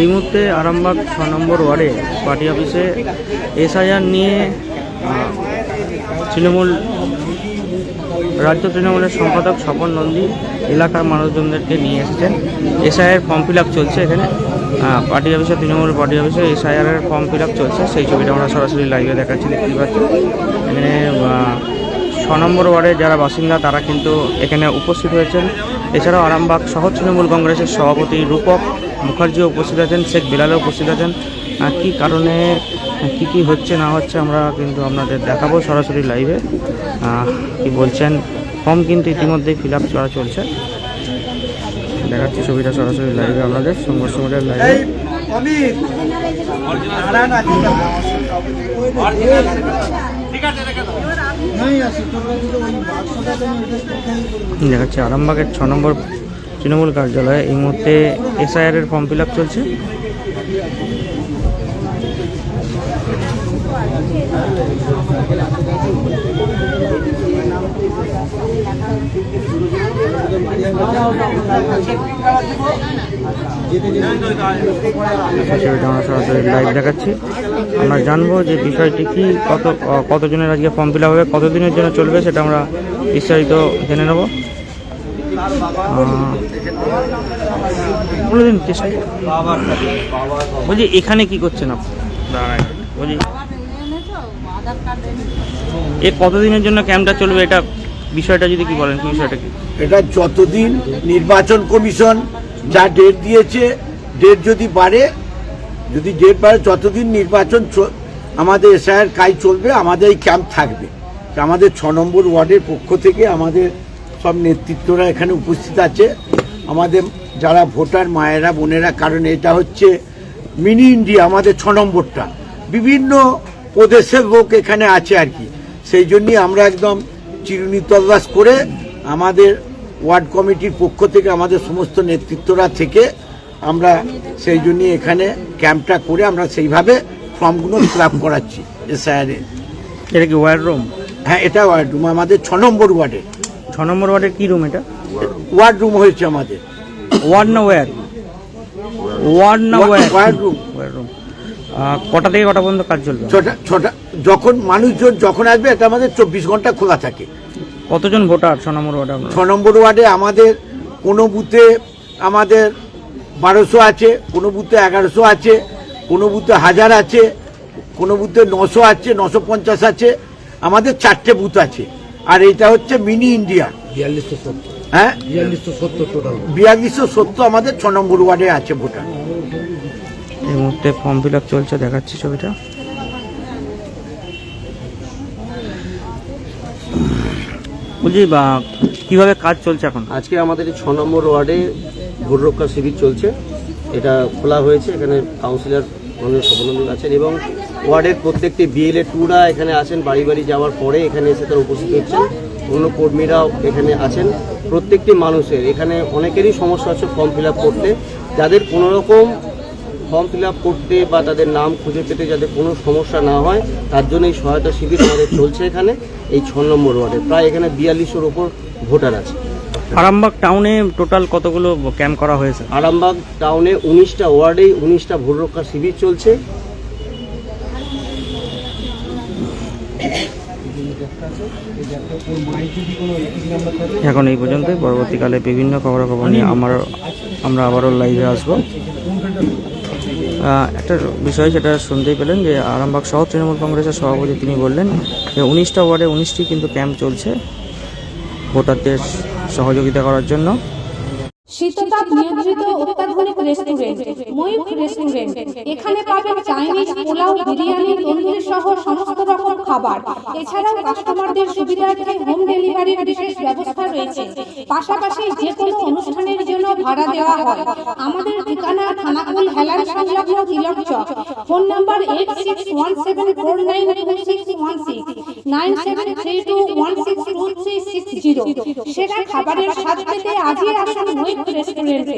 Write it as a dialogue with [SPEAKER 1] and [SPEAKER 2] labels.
[SPEAKER 1] এই মুহূর্তে আরামবাগ ছ নম্বর ওয়ার্ডে পার্টি অফিসে এসআইআর নিয়ে তৃণমূল, রাজ্য তৃণমূলের সম্পাদক স্বপন নন্দী এলাকার মানুষজনদেরকে নিয়ে এসেছেন। এসআইআর ফর্ম ফিল চলছে এখানে। পার্টি অফিসে, তৃণমূল পার্টি অফিসে এসআইআর এর ফর্ম ফিল চলছে। সেই ছবিটা আমরা সরাসরি লাইভে দেখাচ্ছি দেখতে পাচ্ছি এখানে ছ নম্বর ওয়ার্ডে যারা বাসিন্দা, তারা কিন্তু এখানে উপস্থিত হয়েছেন। এছাড়াও আরামবাগ শহর তৃণমূল কংগ্রেসের সভাপতি রূপক মুখার্জিও উপস্থিত আছেন শেখ বিলালও উপস্থিত আছেন। কী কারণে কি কি হচ্ছে না হচ্ছে আমরা কিন্তু আপনাদের দেখাবো সরাসরি লাইভে কি বলছেন ফর্ম কিন্তু ইতিমধ্যেই ফিল আপ করা চলছে। দেখাচ্ছি ছবিটা সরাসরি লাইভে আপনাদের সংঘর্ষ মোডের লাইভে দেখাচ্ছি আরামবাগের ছ নম্বর তৃণমূল কার্যালয়ে এই মুহূর্তে এসআইআর এর ফর্ম ফিল চলছে। আমরা সরাসরি দেখাচ্ছি। আমরা জানব যে বিষয়টি কি, কত কতজনের আজকে ফর্ম ফিল হবে, কতদিনের জন্য চলবে সেটা আমরা বিস্তারিত জেনে নেব। বলছি, এখানে কি করছেন আপনি? এ কতদিনের জন্য ক্যাম্পটা চলবে? এটা বিষয়টা যদি কি বলেন বিষয়টা কি?
[SPEAKER 2] এটা যতদিন নির্বাচন কমিশন যা ডেট দিয়েছে ডেট যদি বাড়ে, যদি ডেট বাড়ে, যতদিন নির্বাচন আমাদের এসআইয়ের কাজ চলবে, আমাদের এই ক্যাম্প থাকবে। আমাদের ছ নম্বর ওয়ার্ডের পক্ষ থেকে আমাদের সব নেতৃত্বরা এখানে উপস্থিত আছে। আমাদের যারা ভোটার মায়েরা বোনেরা কারণ এটা হচ্ছে মিনি ইন্ডিয়া আমাদের ছ নম্বরটা। বিভিন্ন প্রদেশের লোক এখানে আছে আর কি। সেই জন্যই আমরা একদম চিরুনি তল্লাশ করে আমাদের ওয়ার্ড কমিটির পক্ষ থেকে আমাদের সমস্ত নেতৃত্বরা থেকে আমরা সেই জন্য এখানে ক্যাম্পটা করে আমরা সেইভাবে ফর্মগুলো ফিল আপ করাচ্ছি এসআইআর
[SPEAKER 1] এটা কি ওয়ার রুম?
[SPEAKER 2] হ্যাঁ এটা ওয়ার্ড রুম আমাদের ছ নম্বর ওয়ার্ডে।
[SPEAKER 1] নম্বর ওয়ার্ডের কি রুম এটা?
[SPEAKER 2] ওয়ার্ড রুম হয়েছে আমাদের।
[SPEAKER 1] ওয়ার্ড না ওয়ার ওয়ার্ড না ওয়ার
[SPEAKER 2] রুম।
[SPEAKER 1] War room. কটা থেকে কটা পর্যন্ত কাজ চলবে?
[SPEAKER 2] ছটা ছটা যখন মানুষজন যখন আসবে এটা আমাদের চব্বিশ ঘণ্টা খোলা থাকে।
[SPEAKER 1] কতজন ভোটার ছ নম্বর ওয়ার্ডে
[SPEAKER 2] ছ নম্বর ওয়ার্ডে আমাদের কোনো বুথে আমাদের বারোশো আছে কোনো বুথে এগারোশো আছে কোনো বুথে হাজার আছে কোনো বুথে নশো আছে নশো পঞ্চাশ আছে। আমাদের চারটে বুথ আছে। আর এটা হচ্ছে মিনি ইন্ডিয়া। হ্যাঁ? বিয়াল্লিশশো সত্তর আমাদের ছ নম্বর ওয়ার্ডে আছে ভোটার।
[SPEAKER 1] এই মুহূর্তে ফর্ম ফিল আপ চলছে দেখাচ্ছি ছবিটা। বলছি বা কীভাবে কাজ চলছে এখন?
[SPEAKER 3] আজকে আমাদের এই ছ নম্বর ওয়ার্ডে ভোট রক্ষা শিবির চলছে। এটা খোলা হয়েছে এখানে কাউন্সিলর মাননীয় সবনন্দী আছেন এবং ওয়ার্ডের প্রত্যেকটি বিএলএ টুরা এখানে আছেন বাড়ি বাড়ি যাওয়ার পরে এখানে এসে তারা উপস্থিত হচ্ছেন। অন্য কর্মীরাও এখানে আছেন। প্রত্যেকটি মানুষের এখানে অনেকেরই সমস্যা হচ্ছে ফর্ম ফিল করতে। যাদের কোনো রকম ফর্ম ফিল করতে বা তাদের নাম খুঁজে পেতে যাতে কোনো সমস্যা না হয়, তার জন্য এই সহায়তা শিবির আমাদের চলছে এখানে, এই ছ নম্বর ওয়ার্ডে। প্রায় এখানে বিয়াল্লিশের ওপর ভোটার আছে।
[SPEAKER 1] আরামবাগ টাউনে টোটাল কতগুলো ক্যাম্প করা হয়েছে?
[SPEAKER 3] আরামবাগ টাউনে উনিশটা ওয়ার্ডেই উনিশটা ভোট রক্ষা শিবির চলছে।
[SPEAKER 1] এখন এই পর্যন্তই। পরবর্তীকালে বিভিন্ন খবরাখবর নিয়ে আমার আমরা আবারও লাইভে আসব। একটা বিষয় সেটা শুনতেই পেলেন যে আরামবাগ শহর তৃণমূল কংগ্রেসের সভাপতি তিনি বললেন যে উনিশটা ওয়ার্ডে উনিশটি কিন্তু ক্যাম্প চলছে। ভোটারদের সহযোগিতা করার জন্য।
[SPEAKER 4] নিয়ন্ত্রিত পোলাও সহ সমস্ত রকম খাবার। এছাড়াও কাস্টমারদের হোম ব্যবস্থা রয়েছে। পাশাপাশি যে জন্য ভাড়া দেওয়া আমাদের ঠিকানা থানাকুল হেলান সংলগ্ন Tilak Chak. Phone number eight six one seven four nine two six nine seven three two one six two three six zero. সেরা খাবারের স্বাদ পেতে আজই আসুন মৈত্র রেস্টুরেন্টে।